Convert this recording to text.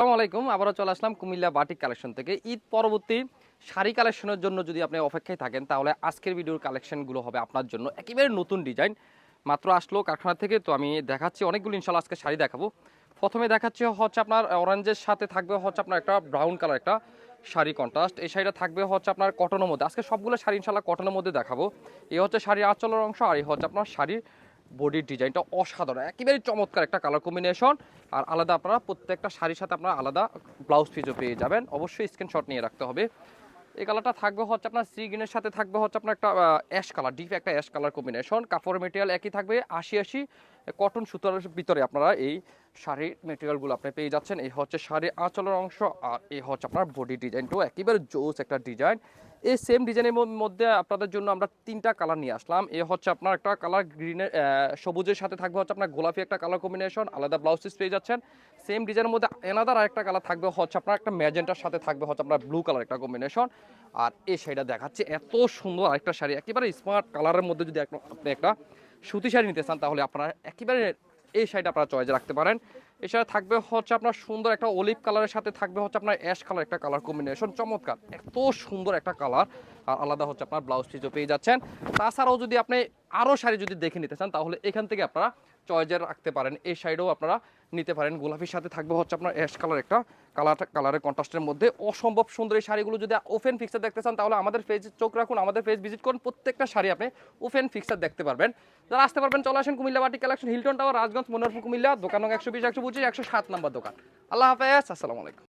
আসসালামু আলাইকুম। আবারও চলে আসলাম কুমিল্লা বাটিক কালেকশন থেকে। ঈদ পরবর্তী শাড়ি কালেকশনের জন্য যদি আপনি অপেক্ষায় থাকেন, তাহলে আজকের ভিডিওর কালেকশনগুলো হবে আপনার জন্য একেবারে নতুন ডিজাইন। মাত্র আসলো কারখানা থেকে, তো আমি দেখাচ্ছি অনেকগুলো ইনশাল্লাহ আজকে শাড়ি দেখাবো। প্রথমে দেখাচ্ছি হচ্ছে আপনার অরেঞ্জের সাথে থাকবে হচ্ছে আপনার একটা ব্রাউন কালার একটা শাড়ি কন্ট্রাস্ট এই শাড়িটা থাকবে হচ্ছে আপনার কটনের মধ্যে। আজকে সবগুলো শাড়ি ইনশাল্লাহ কটনের মধ্যে দেখাবো। এই হচ্ছে শাড়ি আঁচলের অংশ আর এই হচ্ছে আপনার শাড়ির বডির ডিজাইনটা অসাধারণ। একেবারে চমৎকার একটা কালার কম্বিনেশন আর আলাদা আপনারা প্রত্যেকটা শাড়ির সাথে আপনারা আলাদা ব্লাউজ পিসও পেয়ে যাবেন। অবশ্যই স্ক্রিনশট নিয়ে রাখতে হবে। এই কালারটা থাকবে হচ্ছে আপনার সি গ্রিনের সাথে থাকবে হচ্ছে আপনার একটা অ্যাশ কালার ডিপ একটা অ্যাশ কালার কম্বিনেশন কাপড়ের মেটেরিয়াল একই থাকবে। আশি আশি কটন সুতার ভিতরে আপনারা এই শাড়ির মেটেরিয়ালগুলো আপনি পেয়ে যাচ্ছেন। এই হচ্ছে শাড়ির আঁচলের অংশ। আর এই হচ্ছে আপনার বডি ডিজাইনটাও একেবারে জোস একটা ডিজাইন এই সেম ডিজাইনের মধ্যে আপনাদের জন্য আমরা তিনটা কালার নিয়ে আসলাম। এ হচ্ছে আপনার একটা কালার গ্রিনের সবুজের সাথে থাকবে হচ্ছে আপনার গোলাপি একটা কালার কম্বিনেশন আলাদা ব্লাউজ পিস পেয়ে যাচ্ছেন। সেম ডিজাইনের মধ্যে এনাদার আরেকটা কালার থাকবে হচ্ছে আপনার একটা ম্যাজেন্টার সাথে থাকবে হচ্ছে আপনার ব্লু কালার একটা কম্বিনেশন আর এই শাড়িটা দেখাচ্ছে, এত সুন্দর আরেকটা শাড়ি, একেবারে স্মার্ট কালারের মধ্যে যদি আপনি একটা সুতি শাড়ি নিতে চান, তাহলে আপনারা একেবারে এই শাড়িটা আপনারা চয়েসে রাখতে পারেন। এছাড়া থাকবে হচ্ছে আপনার সুন্দর একটা অলিভ কালারের সাথে থাকবে হচ্ছে আপনার অ্যাশ কালার একটা কালার কম্বিনেশন চমৎকার। এত সুন্দর একটা কালার আর আলাদা হচ্ছে আপনার ব্লাউজ পিসও পেয়ে যাচ্ছেন। তাছাড়াও যদি আপনি আরও শাড়ি যদি দেখে নিতে চান, তাহলে এখান থেকে আপনারা চয়েজে রাখতে পারেন। এই শাড়িটাও আপনারা নিতে পারেন। গোলাপির সাথে থাকবে হচ্ছে আপনার অ্যাশ কালার একটা কালার, কালারের কন্ট্রাস্টের মধ্যে অসম্ভব সুন্দর এই শাড়িগুলো যদি ওপেন ফিক্সার দেখতে চান, তাহলে আমাদের পেজ চোখ রাখুন, আমাদের পেজ ভিজিট করুন, প্রত্যেকটা শাড়ি আপনি ওপেন ফিক্সার দেখতে পারবেন। যারা আসতে পারবেন, চলে আসেন কুমিল্লা বাটি collection Hilton tower Rajganj, Monorpur, Comilla, দোকান একশো বিশ, একশো পঁচিশ, একশো সাত নম্বর দোকান। আল্লাহ হাফেজ, আসসালামু আলাইকুম।